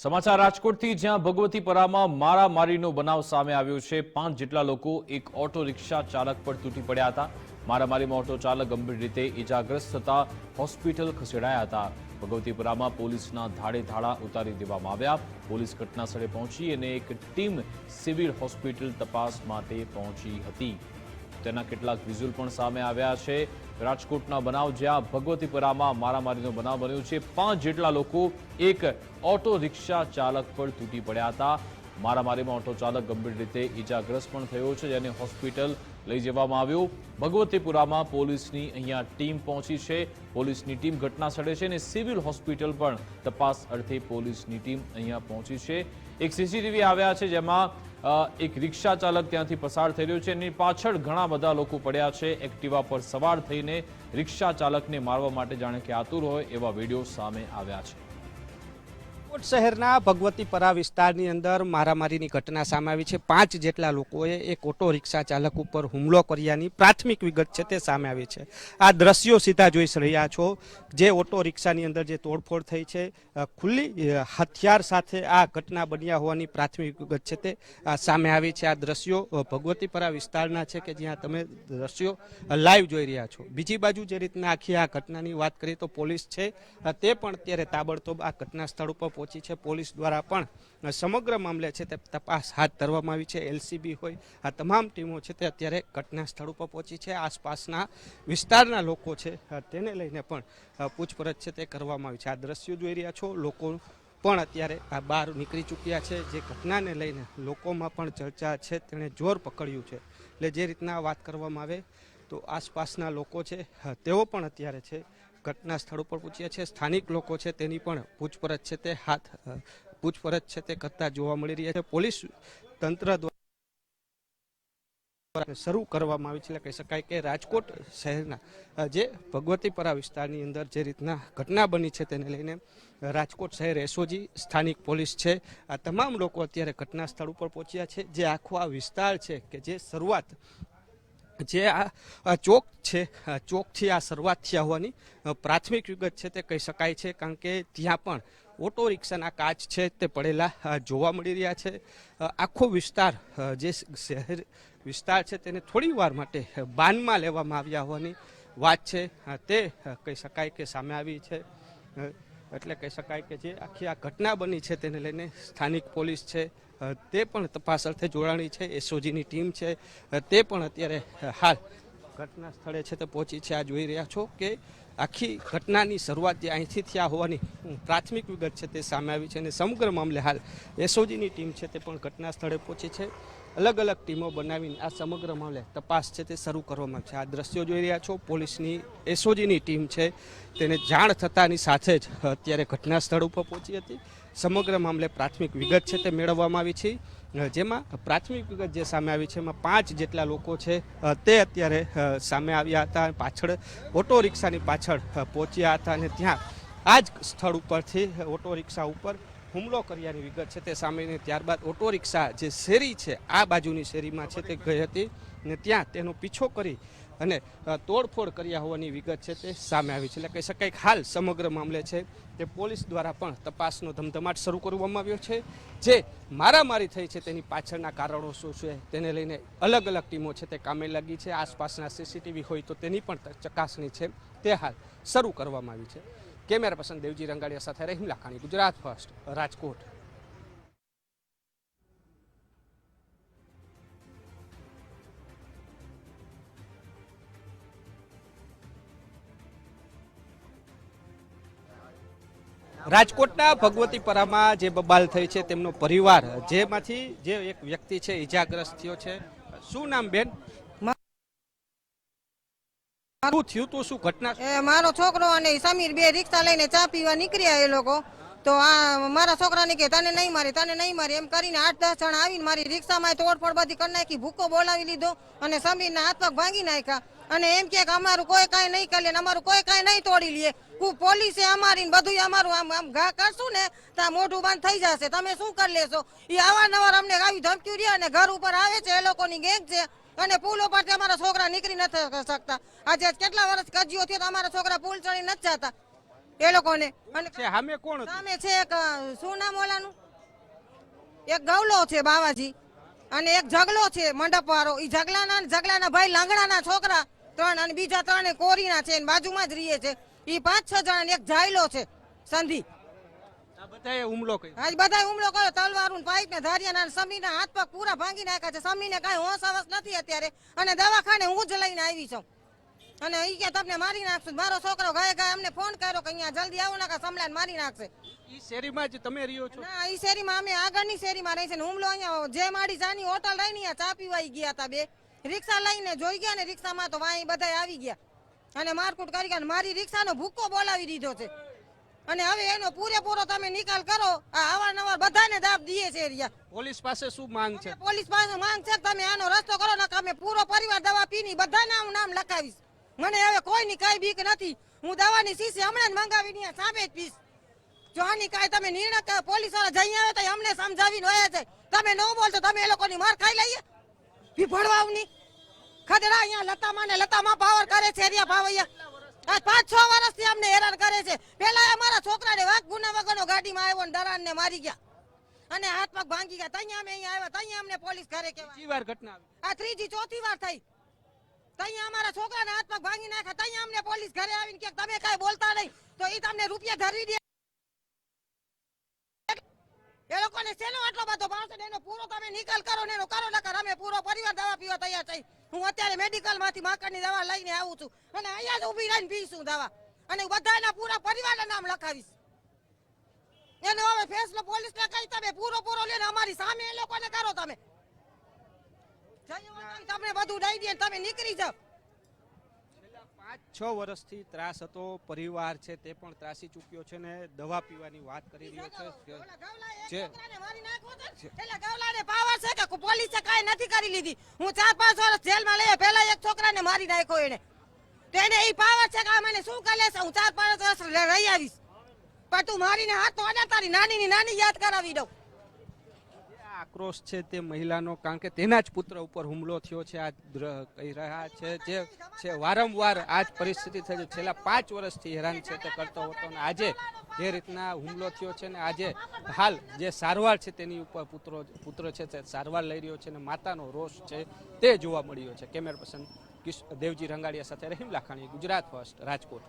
સમાચાર રાજકોટથી, જ્યાં ભગવતીપરામાં મારામારીનો બનાવ સામે આવ્યો છે. પાંચ જેટલા લોકો એક ઓટો રિક્ષા ચાલક પર તૂટી પડ્યા હતા. મારામારીમાં ઓટો ચાલક ગંભીર રીતે ઇજાગ્રસ્ત થતા હોસ્પિટલ ખસેડાયા હતા. ભગવતીપરામાં પોલીસના ધાડે ધાડા ઉતારી દેવામાં આવ્યા. પોલીસ ઘટના સ્થળે પહોંચી અને એક ટીમ સિવિલ હોસ્પિટલ તપાસ માટે પહોંચી હતી. તેના કેટલાક વિઝ્યુઅલ પણ સામે આવ્યા છે. રાજકોટના બનાવ જ્યાં ભગવતીપરામાં મારામારીનો બનાવ બન્યો છે. પાંચ જેટલા લોકો એક ઓટો રિક્ષા ચાલક પર તૂટી પડ્યા હતા. મારામારીમાં ઓટો ચાલક ગંભીર રીતે ઈજાગ્રસ્ત પણ થયો છે. જેને હોસ્પિટલ લઈ જવામાં આવ્યો. ભગવતીપુરામાં પોલીસની અહીંયા ટીમ પહોંચી છે. પોલીસની ટીમ ઘટના સ્થળે છે અને સિવિલ હોસ્પિટલ પણ તપાસ અર્થે પોલીસની ટીમ અહીંયા પહોંચી છે. એક સીસીટીવી આવ્યા છે જેમાં એક રિક્ષા ચાલક ત્યાંથી પસાર થઈ રહ્યો છે એની પાછળ ઘણા બધા લોકો પડ્યા છે. એક્ટિવા પર સવાર થઈને રિક્ષા ચાલકને મારવા માટે જાણે કે આતુર હોય એવા વીડિયો સામે આવ્યા છે. રાજકોટ શહેરના ભગવતીપરા વિસ્તારની અંદર મારામારીની ઘટના સામે આવી છે. પાંચ જેટલા લોકોએ એક ઓટો રિક્ષા ચાલક ઉપર હુમલો કર્યાની પ્રાથમિક વિગત છે તે સામે આવી છે. આ દ્રશ્યો સીધા જોઈ રહ્યા છો. જે ઓટો રિક્ષાની અંદર જે તોડફોડ થઈ છે ખુલ્લી હથિયાર સાથે આ ઘટના બન્યા હોવાની પ્રાથમિક વિગત છે તે સામે આવી છે. આ દ્રશ્યો ભગવતીપરા વિસ્તારના છે કે જ્યાં તમે દ્રશ્યો લાઈવ જોઈ રહ્યા છો. બીજી બાજુ જે રીતના આખી આ ઘટનાની વાત કરીએ તો પોલીસ છે તે પણ અત્યારે તાબડતોબ આ ઘટના સ્થળ ઉપર પહોંચી છે. પોલીસ દ્વારા પણ સમગ્ર મામલે છે તે તપાસ હાથ ધરવામાં આવી છે. એલસીબી હોય, આ તમામ ટીમો છે તે અત્યારે ઘટના સ્થળ ઉપર પહોંચી છે. આસપાસના વિસ્તારના લોકો છે તેને લઈને પણ પૂછપરછ છે તે કરવામાં આવી છે. આ દ્રશ્યો જોઈ રહ્યા છો. લોકો પણ અત્યારે આ બહાર નીકળી ચૂક્યા છે. જે ઘટનાને લઈને લોકોમાં પણ ચર્ચા છે. તેણે જોર પકડ્યું છે. એટલે જે રીતના વાત કરવામાં આવે, તો આસપાસના લોકો છે તેઓ પણ અત્યારે છે ઘટના સ્થળ ઉપર પૂછ્યા છે. સ્થાનિક લોકો છે તેની પણ પૂછપરછ છે તે હાથ પૂછપરછ છે તે કરતા જોવા મળી રહ્યા છે. પોલીસ તંત્ર દ્વારા શરૂ કરવામાં આવી છે. કહી શકાય કે રાજકોટ શહેરના જે ભગવતીપરા વિસ્તારની અંદર જે રીતના ઘટના બની છે તેને લઈને રાજકોટ શહેર એસઓજી સ્થાનિક પોલીસ છે. આ તમામ લોકો અત્યારે ઘટના સ્થળ ઉપર પહોંચ્યા છે. જે આખો આ વિસ્તાર છે કે જે શરૂઆત જે આ ચોક છે ચોકથી આ શરૂઆત થયા હોવાની પ્રાથમિક વિગત છે તે કહી શકાય છે, કારણ કે ત્યાં પણ ઓટો રિક્ષાના કાચ છે તે પડેલા જોવા મળી રહ્યા છે. આખો વિસ્તાર જે શહેર વિસ્તાર છે તેને થોડી વાર માટે બાનમાં લેવામાં આવ્યા હોવાની વાત છે. તે કહી શકાય કે સામે આવી છે. એટલે કહી શકાય કે જે આખી આ ઘટના બની છે તેને લઈને સ્થાનિક પોલીસ છે તે પણ તપાસ અર્થે જોડાણી છે, એસઓજીની ટીમ છે. તે પણ અત્યારે હાલ ઘટના સ્થળે છે તે પહોંચી છે. આ જોઈ રહ્યા છો કે આખી ઘટનાની શરૂઆત જે અહીંથી થયા હોવાની પ્રાથમિક વિગત છે તે સામે આવી છે અને સમગ્ર મામલે હાલ એસઓજીની ટીમ છે તે પણ ઘટના સ્થળે પહોંચી છે. અલગ અલગ ટીમો બનાવીને આ સમગ્ર મામલે તપાસ છે તે શરૂ કરવામાં છે. આ દ્રશ્યો જોઈ રહ્યા છો. પોલીસની એસઓજીની ટીમ છે. તેને જાણ થતાની સાથે જ અત્યારે ઘટના સ્થળ ઉપર પહોંચી હતી. સમગ્ર મામલે પ્રાથમિક વિગત છે તે મેળવવામાં આવી છે. જેમાં પ્રાથમિક વિગત જે સામે આવી છે, એમાં પાંચ જેટલા લોકો છે તે અત્યારે સામે આવ્યા હતા પાછળ ઓટો રિક્ષાની પાછળ પહોંચ્યા હતા અને ત્યાં આ જ સ્થળ ઉપરથી ઓટો રિક્ષા ઉપર હુમલો કર્યાની વિગત છે તે સામે ત્યારબાદ ઓટો રિક્ષા જે શેરી છે, આ બાજુની શેરીમાં છે તે ગઈ હતી ને ત્યાં તેનો પીછો કરી અને તોડફોડ કર્યા હોવાની વિગત છે તે સામે આવી છે. એટલે કહી શકાય હાલ સમગ્ર મામલે છે તે પોલીસ દ્વારા પણ તપાસનો ધમધમાટ શરૂ કરવામાં આવ્યો છે. જે મારામારી થઈ છે તેની પાછળના કારણો શું છે તેને લઈને અલગ અલગ ટીમો છે તે કામે લાગી છે. આસપાસના સીસીટીવી હોય તો તેની પણ ચકાસણી છે. તે હાલ શરૂ કરવામાં આવી છે. કેમેરા પસંદ દેવજી રંગાડિયા સાથે રહીમ લાખાણી, ગુજરાત ફર્સ્ટ, રાજકોટ. રાજકોટના ભગવતીપરામાં જે બબાલ થઈ છે, તેમનો પરિવાર, જેમાંથી જે એક વ્યક્તિ છે, ઈજાગ્રસ્ત થયો છે. શું નામ બેન? શું થયું તું? શું ઘટના? એ મારો છોકરો અને સમીર બે રિક્ષા લઈને ચા પીવા નીકળ્યા એ લોકો. તો આ મારા છોકરાને કે તને નહીં મારી, તને નહીં મારી, એમ કરીને આઠ દસ જણા આવીને મારી રિક્ષામાં તોડફોડ બધી કરી નાખી, ભૂકો બોલાવી લીધો અને સમીરના હાથ પગ ભાંગી નાખ્યા. અને એમ કે અમારું કોઈ કાંઈ નહીં કરી લે અમારું કોઈ કાંઈ નહીં તોડી લે. હું પોલીસે અમારી બધું અમારું આમ આમ ઘા કરશું ને તો મોઢું બંધ થઈ જશે. તમે શું કરી લેશો? એ અવારનવાર અમને આવી ધમકી રહ્યા અને ઘર ઉપર આવે છે, એ લોકોની ગેંગ છે. અને પુલ ઉપરથી અમારા છોકરા નીકળી નથી શકતા. આજે કેટલા વર્ષ કજિયો થયો તો અમારા છોકરા પુલ ચડી નથી જતા. એ લોકોને. અને સામે કોણ સામે છે એક શું નામ ઓલાનું એક ગવલો છે બાવાજી. અને એક જગલો છે મંડપ વાળો એ જગલાના જગલાના ભાઈ લાંગડાના છોકરા ત્રણ અને બીજા ત્રણ કોરીના છે બાજુમાં જ રહીએ છે. એ પાંચ છ જણા એક જાયલો છે સંધિ. બધાએ હુમલો કર્યો. આજ હુમલો કર્યો. તલવારું પાઇપ ને ધારિયા સમીના હાથ પગ પૂરા ભાંગી નાખ્યા છે. સમીને કાંઈ હોશ હવસ નથી અત્યારે. અને દવાખાને હું જ લઈને આવી છું. અને ઈ કે તમને મારી નાખશું. મારો છોકરો ગાય ગાય અમને ફોન કર્યો કે અહીંયા જલ્દી આવો નાખા સમલાને મારી નાખશે. ઈ શેરીમાં જ તમે રહ્યો છો? ના ઈ શેરીમાં અમે આગળની શેરીમાં રહી છે ને હુમલો અહીંયા જે માડી જાની હોટલ રહી ને ચા પીવા ગયા હતા બે. રિક્ષા લઈને જોઈ ગયા ને રિક્ષામાં તો વાંઈ બધા આવી ગયા. અને મારકુટ કરી ગયા ને મારી રિક્ષાનો ભૂક્કો બોલાવી દીધો છે. અને હવે એનો પૂરેપૂરો તમે નિકાલ કરો આ અવારનવાર બધાને દાબ દઈએ છે એરિયા પોલીસ પાસે શું માંગ છે? પોલીસ પાસે માંગ છે તમે આનો રસ્તો કરો ને અમે પૂરો પરિવાર દવા પીની બધાના નામ લખાવીશ. મને હવે કોઈની કઈ બીક નથી. હું દવાની શીશી હમણાં જ મંગાવીને સામે જ પીશ. જો આની કાંઈ તમે નિર્ણય કરો, પોલીસવાળા જઈ આવે તો અમને સમજાવીને હોય છે તમે ન બોલશો તમે એ લોકોની માર ખાઈ લઈએ. ભીભળવાવની ખદડા અહીંયા લતામાં ને લતામાં પાવર કરે છે એરિયા ભાવૈયા. આ પાંચ છ વર્ષથી અમને હેરાન કરે છે. પેલા અમારા છોકરાને વાઘ ગુના વગરનો ગાડીમાં આવ્યો ને દરાન ને મારી ગયા. અને હાથ પગ ભાંગી ગયા. તૈયા અમે અહીંયા આવ્યા. તૈયા અમને પોલીસ ઘરે કેવા ત્રીજી વાર ઘટના આ ત્રીજી ચોથી વાર થઈ. તઅહીંયા અમારા છોકરાના હાથ પગ ભાંગી નાખ્યા. ત્યાં અમને પોલીસ ઘરે આવીને કે તમે કાંઈ બોલતા નહીં. તો એ તમને રૂપિયા ધરી દે. એ લોકોને શેનો આટલો બધો ભાવ છે એનો પૂરો તમે નિકાલ કરો ને એનો કરો, નકર અમે પૂરો પરિવાર દવા પીવા તૈયાર થઈ. હું અત્યારે મેડિકલમાંથી માકડની દવા લઈને આવું છું. અને અહીંયા જ ઊભી રહીને પીશું દવા. અને બધાના પૂરા પરિવારના નામ લખાવીશ. એનો હવે ફેસલો પોલીસને કઈ તમે પૂરો પૂરો લઈને અમારી સામે એ લોકોને કરો તમે. તમને બધું દઈ દે તમે નીકળી જાઓ. પાંચ છ વર્ષથી ત્રાસ હતો પરિવાર છે તે પણ ત્રાસી ચૂક્યો છે ને દવા પીવાની વાત કરી રહ્યો છે પોલીસે કાંઈ નથી કરી લીધી. હું ચાર પાંચ વર્ષ જેલમાં લઈએ પેલા એક છોકરાને મારી નાખ્યો એને તો એને એ પાવર છે કે મને શું કરે છે? હું ચાર પાંચ વર્ષ રહી આવીશ. પણ તું મારીને હાથ તો તારી નાની ની નાની યાદ કરાવી દઉં. આક્રોશ છે તે મહિલાનો, કારણ કે તેના જ પુત્ર ઉપર હુમલો થયો છે, આ કહી રહ્યા છે જે છે વારંવાર આ જ પરિસ્થિતિ થઈ છેલ્લા પાંચ વર્ષથી હેરાન છે તે કરતો હતો અને આજે જે રીતના હુમલો થયો છે ને આજે હાલ જે સારવાર છે તેની ઉપર પુત્રો, પુત્ર છે તે સારવાર લઈ રહ્યો છે અને માતાનો રોષ છે તે જોવા મળ્યો છે. કેમેરા પર્સન દેવજી રંગાડિયા સાથે રહીમ લાખાણી, ગુજરાત ફર્સ્ટ, રાજકોટ.